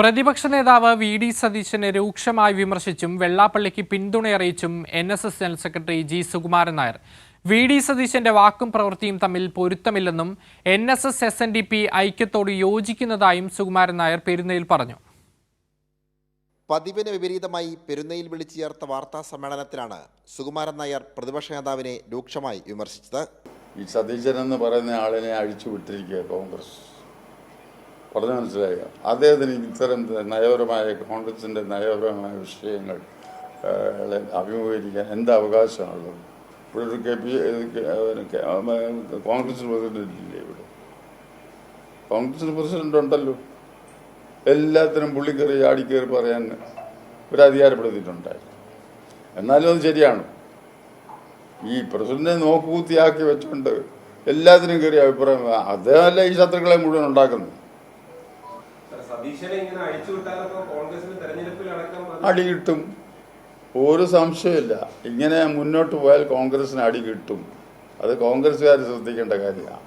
പ്രതിപക്ഷ നേതാവ് V D സതീശനെ രൂക്ഷമായി വിമർശിച്ചും വെള്ളാപ്പള്ളിക്ക് പിന്തുണയറിയിച്ചും N S S general secretary G Sukumaran Nair. V D സതീശന്റെ വാക്കും പ്രവൃത്തിയും തമ്മിൽ പൊരുത്തമില്ലെന്നും N S S S N D P ഐക്യത്തോട് യോജിക്കുന്നതായും സുകുമാരൻ നായർ പെരുന്നയിൽ പറഞ്ഞു. പതിവിന് വിപരീതമായി പെരുന്നയിൽ വിളിച്ചു ചേർത്ത വാർത്താ സമ്മേളനത്തിലാണ് സുകുമാരൻ നായർ പ്രതിപക്ഷ നേതാവിനെ രൂക്ഷമായി വിമർശിച്ചത്. ഈ സതീശൻ എന്ന് പറയുന്ന ആളിനെ അഴിച്ചു വിട്ടിരിക്കുക കോൺഗ്രസ്. പറഞ്ഞു മനസ്സിലായോ അദ്ദേഹത്തിന് ഇത്തരം നയപരമായ കോൺഗ്രസിന്റെ നയപരമായ വിഷയങ്ങൾ അഭിമുഖീകരിക്കാൻ എന്ത് അവകാശമാണുള്ളത് ഇവിടെ ഒരു കെ പി കോൺഗ്രസ് പ്രസിഡന്റില്ലേ ഇവിടെ? കോൺഗ്രസ് പ്രസിഡന്റ് ഉണ്ടല്ലോ. എല്ലാത്തിനും പുള്ളിക്കറി ആടിക്കയറി പറയാൻ ഒരു അധികാരപ്പെടുത്തിയിട്ടുണ്ടായിരുന്നു. എന്നാലും അത് ശരിയാണ്. ഈ പ്രസിഡന്റിനെ നോക്കുകൂത്തിയാക്കി വെച്ചുകൊണ്ട് എല്ലാത്തിനും കയറി അഭിപ്രായം അദ്ദേഹമല്ല ഈ ശത്രുക്കളെ മുഴുവൻ ഉണ്ടാക്കുന്നത്. അടി കിട്ടും. ഒരു സംശയമില്ല ഇങ്ങനെ മുന്നോട്ട് പോയാൽ കോൺഗ്രസിന് അടി കിട്ടും. അത് കോൺഗ്രസ്സുകാർ ശ്രദ്ധിക്കേണ്ട കാര്യമാണ്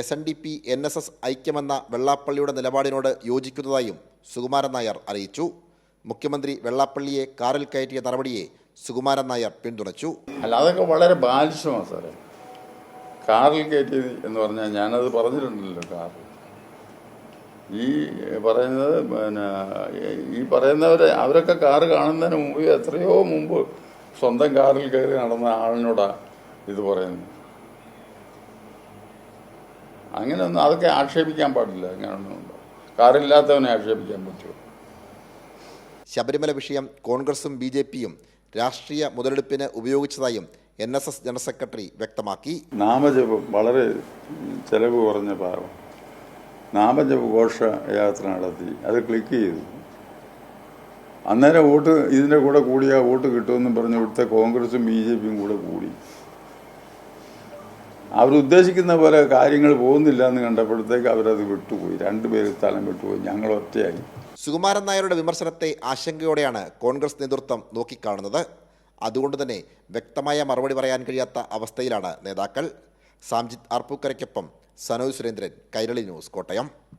S N D P N S S ഐക്യമെന്ന വെള്ളാപ്പള്ളിയുടെ നിലപാടിനോട് യോജിക്കുന്നതായും സുകുമാരൻ നായർ അറിയിച്ചു. മുഖ്യമന്ത്രി വെള്ളാപ്പള്ളിയെ കാറിൽ കയറ്റിയ നടപടിയെ സുകുമാരൻ നായർ പിന്തുണച്ചു. അല്ല അതൊക്കെ വളരെ ബാലിശമാണ് സാറേ. കാറിൽ കയറ്റി എന്ന് പറഞ്ഞാൽ ഞാനത് പറഞ്ഞിട്ടുണ്ടല്ലോ കാറിൽ. ഈ പറയുന്നത് പിന്നെ ഈ പറയുന്നവരെ അവരൊക്കെ കാറ് കാണുന്നതിന് മുമ്പ് എത്രയോ മുമ്പ് സ്വന്തം കാറിൽ കയറി നടന്ന ആളിനോടാ ഇത് പറയുന്നത്. അങ്ങനെയൊന്നും അതൊക്കെ ആക്ഷേപിക്കാൻ പാടില്ല. അങ്ങനെയൊന്നും കാറില്ലാത്തവനെ ആക്ഷേപിക്കാൻ പറ്റുമോ? ശബരിമല വിഷയം കോൺഗ്രസും ബി ജെ പിയും രാഷ്ട്രീയ മുതലെടുപ്പിന് ഉപയോഗിച്ചതായും N S S general secretary വ്യക്തമാക്കി. നാമജപം വളരെ ചെലവ് കുറഞ്ഞ ഭാഗം നാമജപ ഘോഷ യാത്ര നടത്തി. അത് ക്ലിക്ക് ചെയ്തു. അന്നേരം വോട്ട് ഇതിന്റെ കൂടെ കൂടിയാൽ വോട്ട് കിട്ടുമെന്നും പറഞ്ഞ് ഇവിടുത്തെ കോൺഗ്രസും ബി ജെ പിയും കൂടെ കൂടി. അവരുദ്ദേശിക്കുന്ന പോലെ കാര്യങ്ങൾ പോകുന്നില്ല എന്ന് കണ്ടപ്പോഴത്തേക്ക് അവരത് വിട്ടുപോയി. രണ്ടുപേര് സ്ഥലം വിട്ടുപോയി. ഞങ്ങൾ ഒറ്റയായി. സുകുമാരൻ നായരുടെ വിമർശനത്തെ ആശങ്കയോടെയാണ് കോൺഗ്രസ് നേതൃത്വം നോക്കിക്കാണുന്നത്. അതുകൊണ്ട് തന്നെ വ്യക്തമായ മറുപടി പറയാൻ കഴിയാത്ത അവസ്ഥയിലാണ് നേതാക്കൾ. സാംജിത് ആർപ്പൂക്കരയ്ക്കൊപ്പം സനോജ് സുരേന്ദ്രൻ കൈരളി ന്യൂസ് കോട്ടയം.